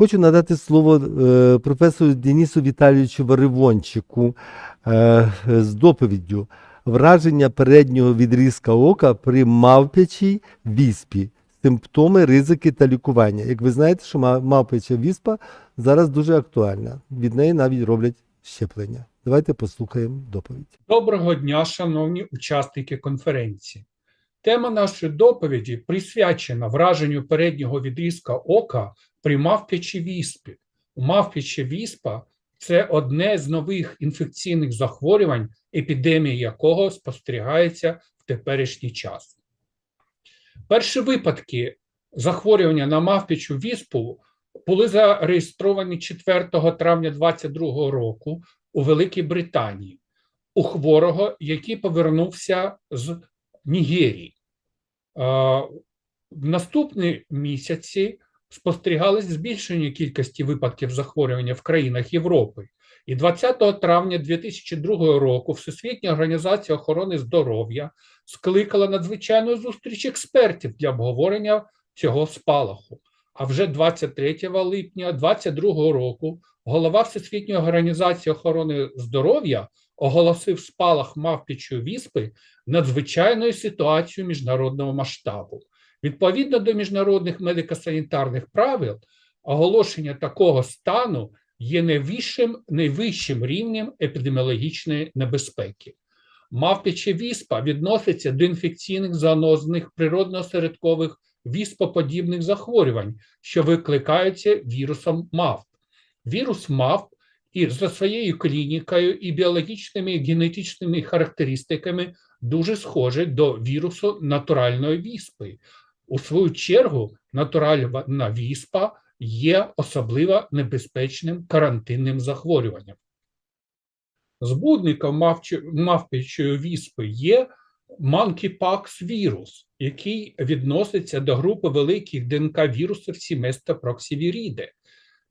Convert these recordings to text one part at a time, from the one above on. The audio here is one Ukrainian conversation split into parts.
Хочу надати слово е, професору Денису Віталійовичу Варивончику е, з доповіддю враження переднього відрізка ока при мавпячій віспі, симптоми, ризики та лікування. Як ви знаєте, що ма- мавпяча віспа зараз дуже актуальна. Від неї навіть роблять щеплення. Давайте послухаємо доповідь. Доброго дня, шановні учасники конференції. Тема нашої доповіді присвячена враженню переднього відрізка ока при мавпячій віспі. Мавпяча віспа це одне з нових інфекційних захворювань, епідемія якого спостерігається в теперішній час. Перші випадки захворювання на мавпячу віспу були зареєстровані 4 травня 2022 року у Великій Британії у хворого, який повернувся з Нігерії. Е, В наступні місяці спостерігалось збільшення кількості випадків захворювання в країнах Європи. І 20 травня 2002 року Всесвітня організація охорони здоров'я скликала надзвичайну зустріч експертів для обговорення цього спалаху. А вже 23 липня 2022 року голова Всесвітньої організації охорони здоров'я оголосив спалах мавпічої віспи надзвичайною ситуацією міжнародного масштабу. Відповідно до міжнародних медико-санітарних правил, оголошення такого стану є найвищим, найвищим рівнем епідеміологічної небезпеки. Мавпіча віспа відноситься до інфекційних зоонозних природно-осередкових віспоподібних захворювань, що викликаються вірусом мавп. Вірус мавп і за своєю клінікою і біологічними і генетичними характеристиками дуже схожий до вірусу натуральної віспи. У свою чергу, натуральна віспа є особливо небезпечним карантинним захворюванням. Збудником мавпячої віспи є monkeypox вірус, який відноситься до групи великих ДНК-вірусів сіместа проксівіріде.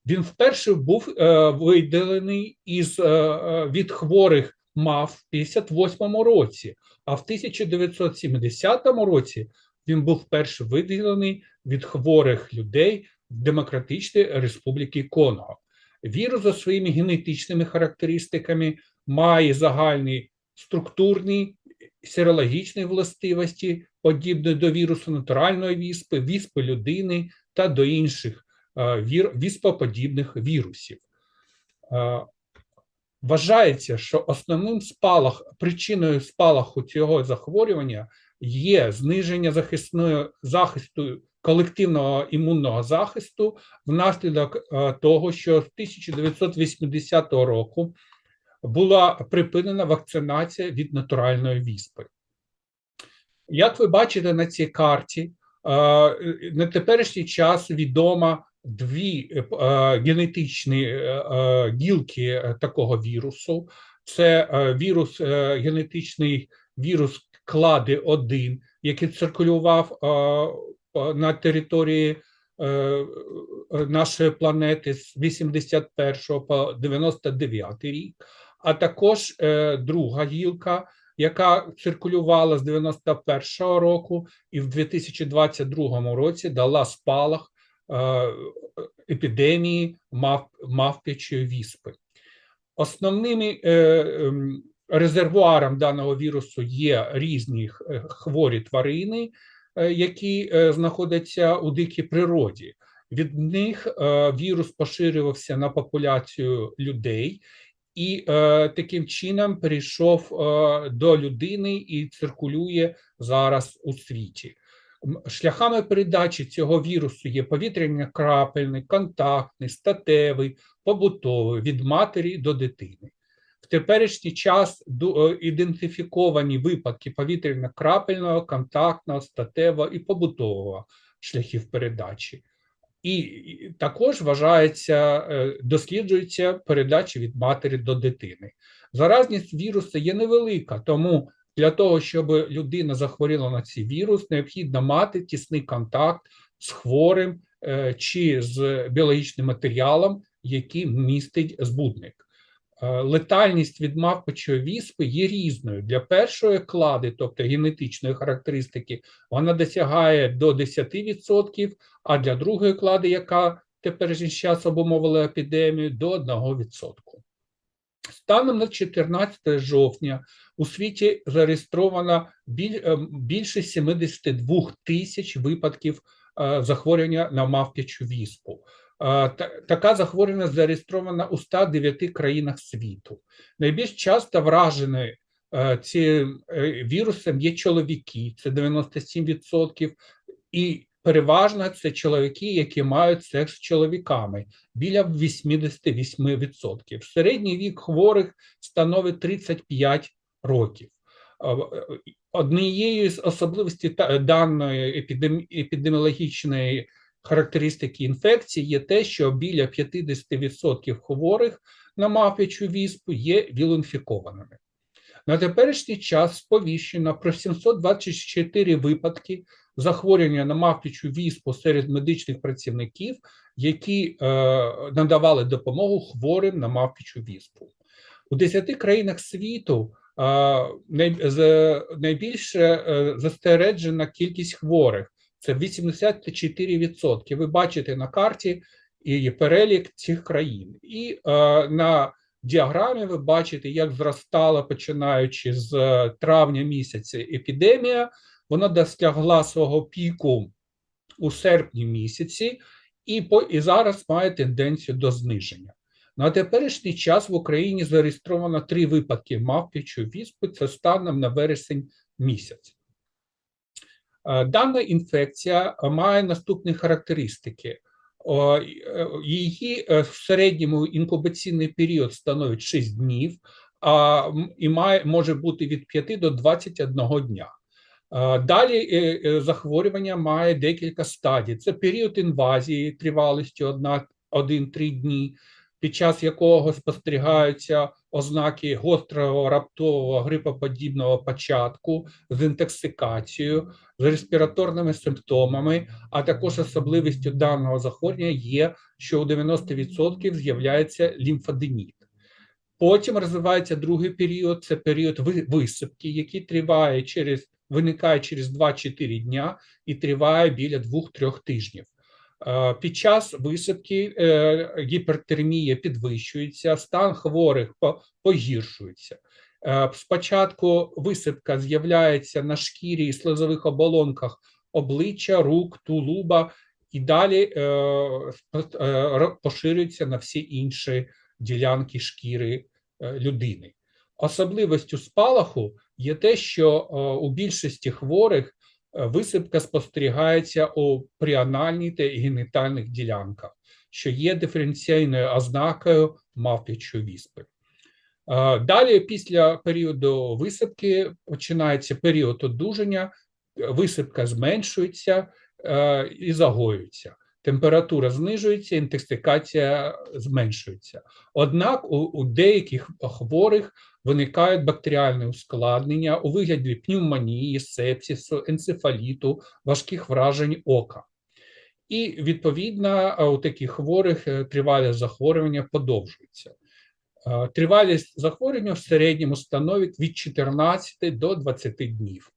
Він вперше був е, видалений із, е, е, від хворих мав в 58 році, а в 1970 році він був вперше видалений від хворих людей в Демократичній Республіки Конго. Вірус за своїми генетичними характеристиками має загальні структурні серологічні властивості, подібні до вірусу натуральної віспи, віспи людини та до інших вір, віспоподібних вірусів. Е, Вважається, що основним спалах, причиною спалаху цього захворювання є зниження захисної захисту колективного імунного захисту внаслідок е, того, що з 1980 року була припинена вакцинація від натуральної віспи. Як ви бачите на цій карті, е, на теперішній час відомо дві е, генетичні е, е, гілки е, такого вірусу. Це е, вірус, е, генетичний вірус клади 1 який циркулював е, е, на території е, е, нашої планети з 81 по 99 рік, а також е, друга гілка, яка циркулювала з 91 року і в 2022 році дала спалах е, епідемії мав, мавпячої віспи. Основними е, ем, резервуаром даного вірусу є різні е, хворі тварини, е, які е, знаходяться у дикій природі. Від них е, вірус поширювався на популяцію людей і е, таким чином перейшов е, до людини і циркулює зараз у світі. Шляхами передачі цього вірусу є повітряно-крапельний, контактний, статевий, побутовий від матері до дитини. В теперішній час е, ідентифіковані випадки повітряно-крапельного, контактного, статевого і побутового шляхів передачі. І також вважається, е, досліджується передача від матері до дитини. Заразність вірусу є невелика, тому для того, щоб людина захворіла на цей вірус, необхідно мати тісний контакт з хворим е, чи з біологічним матеріалом, який містить збудник. Е, Летальність від мавпочої віспи є різною. Для першої клади, тобто генетичної характеристики, вона досягає до 10%, а для другої клади, яка теперішній час обумовили епідемію до 1%. Станом на 14 жовтня у світі зареєстровано е, більше 72 тисяч випадків е, захворювання на мавп'ячу віспу. Е, та- Така захворюваність зареєстрована у 109 країнах світу. Найбільш часто вражені цим вірусом є чоловіки, це 97%, і переважно це чоловіки, які мають секс з чоловіками, біля 88%. Середній вік хворих становить 35 років. Е, е, Однією з особливостей даної епідем- епідеміологічної характеристики інфекції є те, що біля 50% хворих на мавпячу віспу є вілоінфікованими. На теперішній час сповіщено про 724 випадки захворювання на мавпічу віспу серед медичних працівників, які е, надавали допомогу хворим на мавпічу віспу. У 10 країнах світу е, найбільше е, застережена кількість хворих це 84%. Ви бачите на карті і перелік цих країн. І е, на діаграмі ви бачите, як зростала, починаючи з е, травня місяця епідемія, вона досягла свого піку у серпні місяці, і, по, і зараз має тенденцію до зниження. На теперішній час в Україні зареєстровано три випадки мавпічої віспи, це станом на вересень місяць. Е, Дана інфекція має наступні характеристики. Е, Її е, в середньому інкубаційний період становить 6 днів, а і має, може бути від 5 до 21 дня. Далі е, е, захворювання має декілька стадій. Це період інвазії тривалістю 1-3 дні, під час якого спостерігаються ознаки гострого раптового грипоподібного початку з інтоксикацією, з респіраторними симптомами, а також особливістю даного захворювання є, що у 90% з'являється лімфаденіт. Потім розвивається другий період, це період висипки, який триває через виникає через 2-4 дня і триває біля 2-3 тижнів. Е, Під час висипки е, гіпертермія підвищується, стан хворих погіршується. Е, Спочатку висипка з'являється на шкірі і слизових оболонках обличчя, рук, тулуба, і далі поширюється на всі інші ділянки шкіри людини. Особливістю спалаху є те, що е, у більшості хворих е, висипка спостерігається у пріанальній та генітальних ділянках, що є диференційною ознакою мавпячої віспи. Е, Далі, після періоду висипки, починається період одужання, висипка зменшується і загоюється. Температура знижується, інтоксикація зменшується. Однак у, у деяких хворих виникають бактеріальні ускладнення у вигляді пневмонії, сепсису, енцефаліту, важких вражень ока. І відповідно у таких хворих е, тривалість захворювання подовжується. Е, Тривалість захворювання в середньому становить від 14 до 20 днів.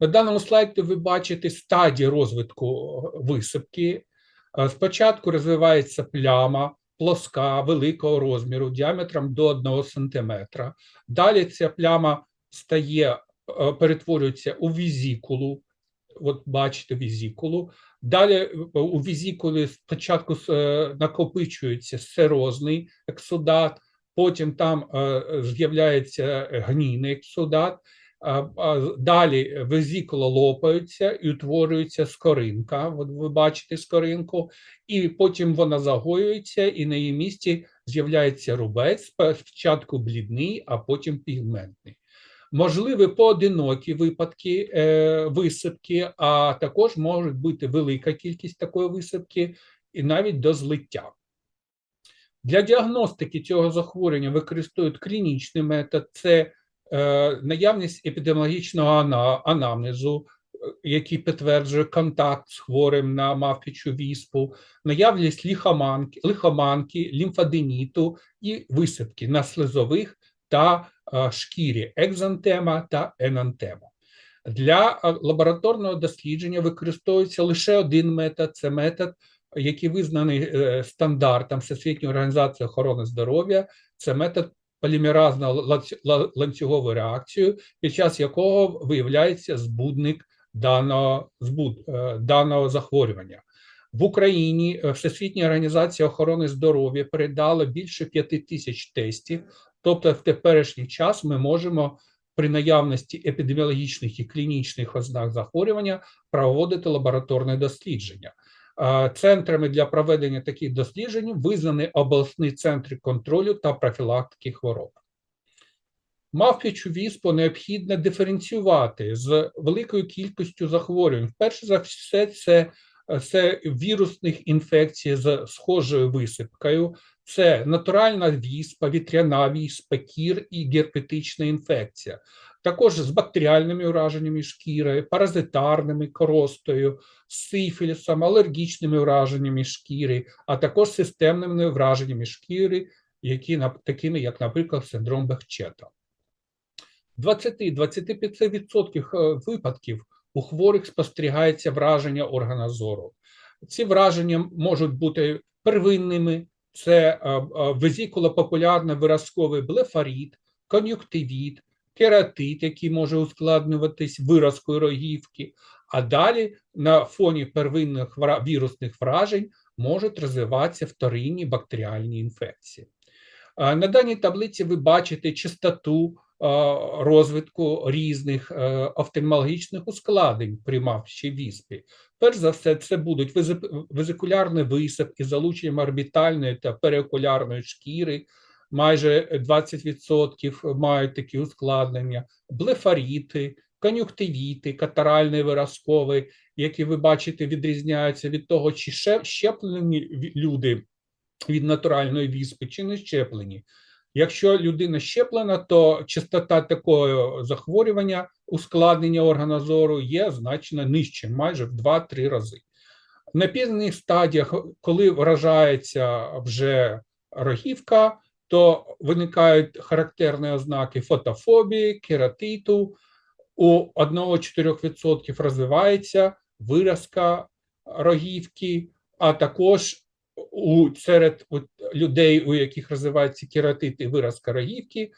На даному слайді ви бачите стадії розвитку висипки. Е, Спочатку розвивається пляма, плоска, великого розміру, діаметром до 1 см. Далі ця пляма стає, е, перетворюється у візікулу. От бачите візікулу. Далі е, у візікулі спочатку е, накопичується серозний ексудат, потім там з'являється гнійний ексудат, далі везікула лопаються і утворюється скоринка. От ви бачите скоринку, і потім вона загоюється, і на її місці з'являється рубець, спочатку блідний, а потім пігментний. Можливі поодинокі випадки е, висипки, а також може бути велика кількість такої висипки і навіть до злиття. Для діагностики цього захворювання використовують клінічний метод, це наявність епідеміологічного анамнезу, е, який підтверджує контакт з хворим на мавпічу віспу, наявність лихоманки, лихоманки, лімфаденіту і висипки на слизових та е, шкірі екзантема та енантема. Для е, лабораторного дослідження використовується лише один метод це метод який визнаний е, стандартом Всесвітньої організації охорони здоров'я, це метод полімеразного ланцю- ла- ланцюгової реакції, під час якого виявляється збудник даного, збуд, е, даного захворювання. В Україні е, Всесвітня організація охорони здоров'я передала більше п'яти тисяч тестів. Тобто, в теперішній час ми можемо при наявності епідеміологічних і клінічних ознак захворювання проводити лабораторне дослідження. Центрами для проведення таких досліджень визнані обласні центри контролю та профілактики хвороб. Мавпічу віспу необхідно диференціювати з великою кількістю захворювань. Перше за все, це, це вірусних інфекцій з схожою висипкою, це натуральна віспа, вітряна віспа, кір і герпетична інфекція. Також з бактеріальними ураженнями шкіри, паразитарними коростою, сифілісом, алергічними ураженнями шкіри, а також системними враженнями шкіри, які такими, як, наприклад, синдром Бехчета. 20-25% е, випадків у хворих спостерігається враження органа зору. Ці враження можуть бути первинними: це е, е, виразковий блефарит, кон'юктивіт, кератит, який може ускладнюватись виразкою рогівки, а далі на фоні первинних вірусних вражень можуть розвиватися вторинні бактеріальні інфекції. На даній таблиці ви бачите частоту розвитку різних е, офтальмологічних ускладнень при мавпчій віспі. Перш за все, це будуть вези- везикулярні висипки з залученням орбітальної та переокулярної шкіри. Майже 20% мають такі ускладнення, блефаріти, кон'юктивіти, катаральний виразковий, які ви бачите, відрізняються від того, чи щеплені люди від натуральної віспи, чи не щеплені. Якщо людина щеплена, то частота такого захворювання, ускладнення органа зору є значно нижче, майже в 2-3 рази. На пізніх стадіях, коли вражається вже рогівка, то виникають характерні ознаки фотофобії, кератиту. У 1-4% розвивається виразка рогівки, а також у серед людей, у яких розвивається кератит і виразка рогівки,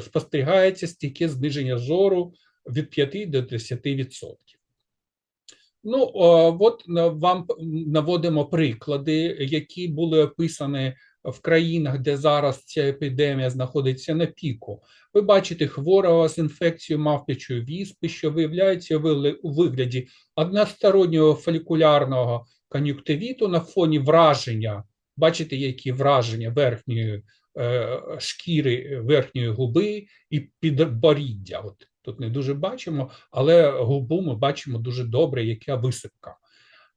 спостерігається стійке зниження зору від 5 до 10%. Ну, от вам наводимо приклади, які були описані в країнах, де зараз ця епідемія знаходиться на піку. Ви бачите хворого з інфекцією мавпячої віспи, що виявляється у вигляді одностороннього фолікулярного кон'юктивіту на фоні враження. Бачите, які враження верхньої е, шкіри верхньої губи і підборіддя. От тут не дуже бачимо, але губу ми бачимо дуже добре, яка висипка.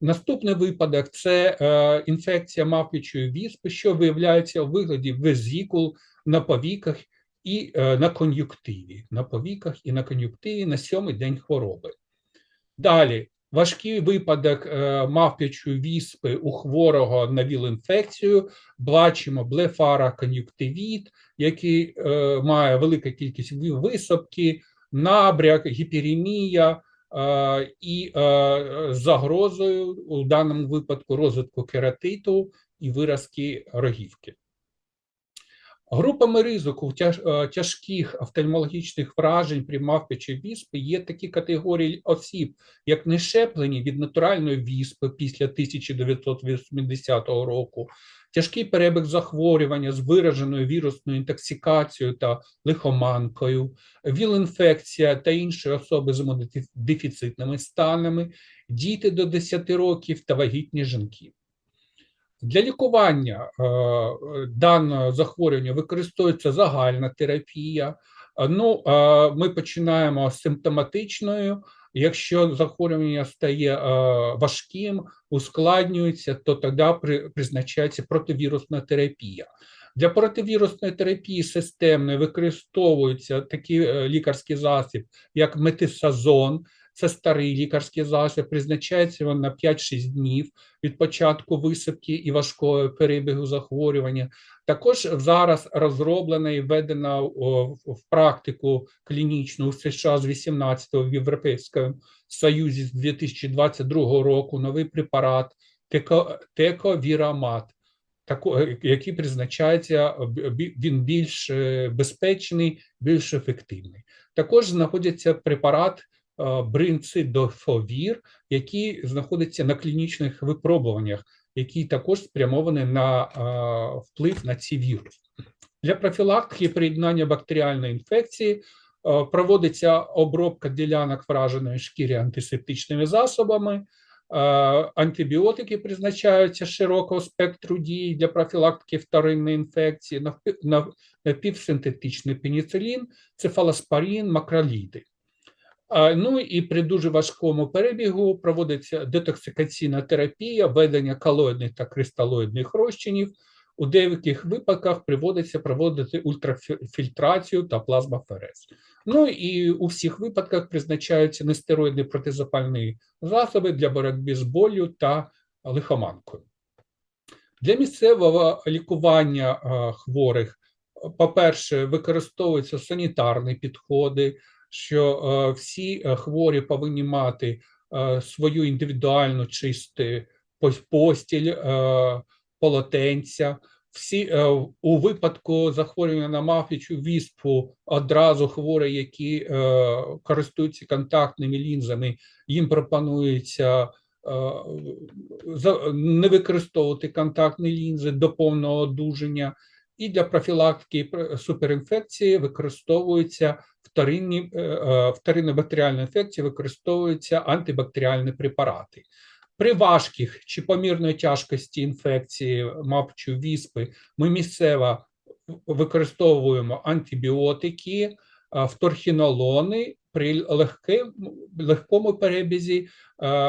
Наступний випадок це е, інфекція мавпічої віспи, що виявляється у вигляді везікул на повіках і е, на кон'юктиві. На повіках і на кон'юктиві на сьомий день хвороби. Далі важкий випадок е, мавпячої віспи у хворого на ВІЛ-інфекцію. Бачимо блефара кон'юктивіт, який е, має велику кількість ви- висипки, набряк, гіперемія і е, загрозою у даному випадку розвитку кератиту і виразки рогівки. Групами ризику е, тяжких офтальмологічних вражень при мавпячій віспі є такі категорії осіб, як нещеплені від натуральної віспи після 1980 року, тяжкий перебіг захворювання з вираженою вірусною інтоксикацією та лихоманкою, віл-інфекція та інші особи з імунодефіцитними станами, діти до 10 років та вагітні жінки. Для лікування е, даного захворювання використовується загальна терапія. Ну, е, ми починаємо з симптоматичною. Якщо захворювання стає е, важким, ускладнюється, то тоді при, призначається противірусна терапія. Для противірусної терапії системної використовуються такий лікарські лікарський засіб, як метисазон. Це старий лікарський засіб, призначається він на 5-6 днів від початку висипки і важкого перебігу захворювання. Також зараз розроблена і введена в практику клінічну у США з 18-го в Європейському Союзі з 2022 року новий препарат тековірамат, тако- е, який призначається, він більш е, безпечний, більш ефективний. Також знаходиться препарат бринцидофовір, який знаходиться на клінічних випробуваннях, який також спрямований на е, вплив на ці віруси. Для профілактики приєднання бактеріальної інфекції е, проводиться обробка ділянок враженої шкіри антисептичними засобами. Е, Антибіотики призначаються широкого спектру дії для профілактики вторинної інфекції, напівсинтетичний пеніцилін, цефалоспорін, макроліди. Ну і при дуже важкому перебігу проводиться детоксикаційна терапія, введення колоїдних та кристалоїдних розчинів. У деяких випадках приводиться проводити ультрафільтрацію та плазмаферез. Ну і у всіх випадках призначаються нестероїдні протизапальні засоби для боротьби з болю та лихоманкою. Для місцевого лікування хворих, по-перше, використовуються санітарні підходи, що е, всі е, хворі повинні мати е, свою індивідуальну чисту постіль, полотенця. Всі у випадку захворювання на мафічу віспу одразу хворі, які користуються контактними лінзами, їм пропонується не використовувати контактні лінзи до повного одужання. І для профілактики суперінфекції використовуються вторинні, е, е, вторинна бактеріальна інфекція, використовуються антибактеріальні препарати. При важких чи помірної тяжкості інфекції мавчу віспи ми місцево використовуємо антибіотики, вторхінолони, при легкому перебізі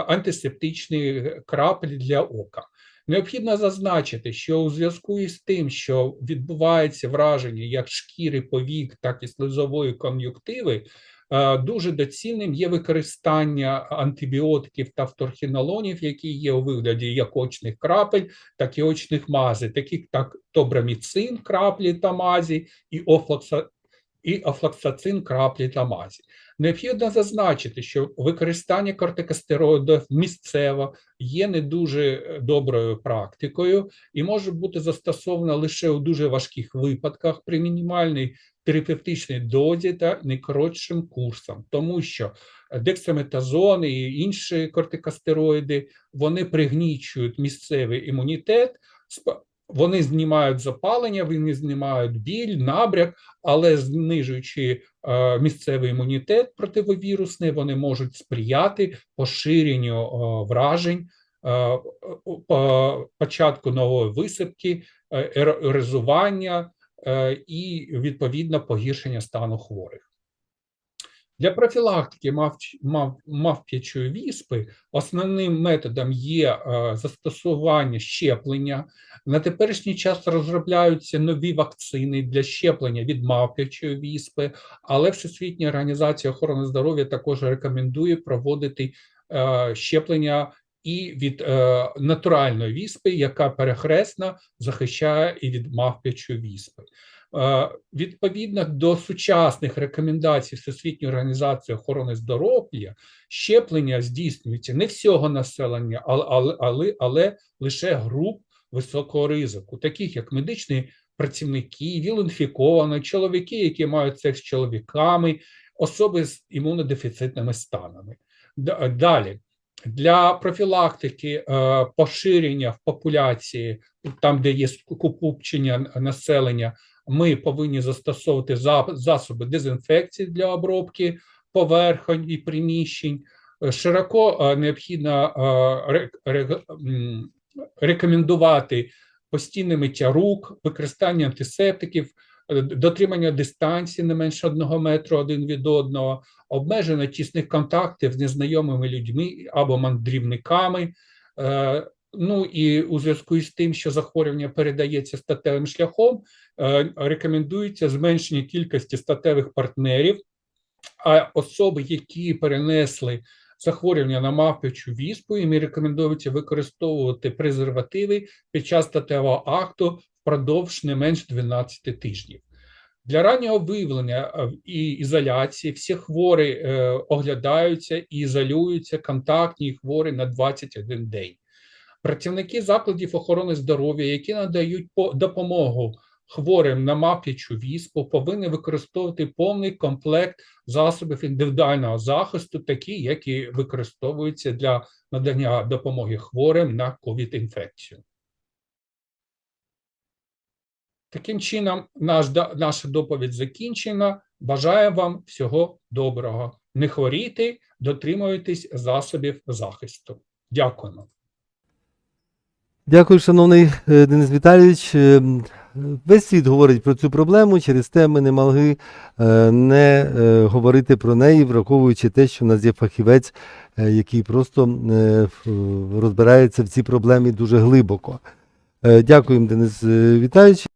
антисептичні краплі для ока. Необхідно зазначити, що у зв'язку із тим, що відбувається враження як шкіри повік, так і слизової кон'юктиви, е, дуже доцільним є використання антибіотиків та вторхінолонів, які є у вигляді як очних крапель, так і очних мазей, таких як тобраміцин, краплі та мазі, і і офлоксацин, краплі та мазі. Необхідно зазначити, що використання кортикостероїдів місцево є не дуже е, доброю практикою і може бути застосовано лише у дуже важких випадках при мінімальній терапевтичній дозі та найкоротшим курсом, тому що дексаметазон і інші кортикостероїди вони пригнічують місцевий імунітет, вони знімають запалення, вони знімають біль, набряк, але знижуючи е, місцевий імунітет противовірусний, вони можуть сприяти поширенню е, вражень, е, початку нової висипки, ерозування і відповідно погіршення стану хворих. Для профілактики мавч- мав, мавп'ячої віспи основним методом є е, застосування щеплення. На теперішній час розробляються нові вакцини для щеплення від мавп'ячої віспи, але Всесвітня організація охорони здоров'я також рекомендує проводити е, щеплення і від е, натуральної віспи, яка перехресно захищає і від мавп'ячої віспи. Відповідно до сучасних рекомендацій Всесвітньої організації охорони здоров'я, щеплення здійснюється не всього населення, але, але, але, але лише груп високого ризику, таких як медичні працівники, віл-інфіковані, чоловіки, які мають секс з чоловіками, особи з імунодефіцитними станами. Далі. Для профілактики е, поширення в популяції, там, де є скупчення населення, ми повинні застосовувати засоби дезінфекції для обробки поверхонь і приміщень. Е, Широко е, необхідно е, рекомендувати постійне миття рук, використання антисептиків, дотримання дистанції не менше одного метру один від одного, обмеження тісних контактів з незнайомими людьми або мандрівниками. Ну і у зв'язку з тим, що захворювання передається статевим шляхом, е, рекомендується зменшення кількості статевих партнерів, а особи, які перенесли захворювання на мавпячу віспу, їм рекомендується використовувати презервативи під час статевого акту впродовж не менш 12 тижнів. Для раннього виявлення е, і ізоляції всі хворі е, оглядаються і ізолюються контактні хворі на 21 день. Працівники закладів охорони здоров'я, які надають допомогу хворим на мавп'ячу віспу, повинні використовувати повний комплект засобів індивідуального захисту, такі, які використовуються для надання допомоги хворим на ковід-інфекцію. Таким чином, наш, наша доповідь закінчена. Бажаю вам всього доброго. Не хворійте, дотримуйтесь засобів захисту. Дякуємо. Дякую, шановний е, Денис Віталійович. Е, Весь світ говорить про цю проблему, через те ми не могли е, не говорити про неї, враховуючи те, що в нас є фахівець, який просто розбирається в цій проблемі дуже глибоко. Дякую, Денис Віталійович.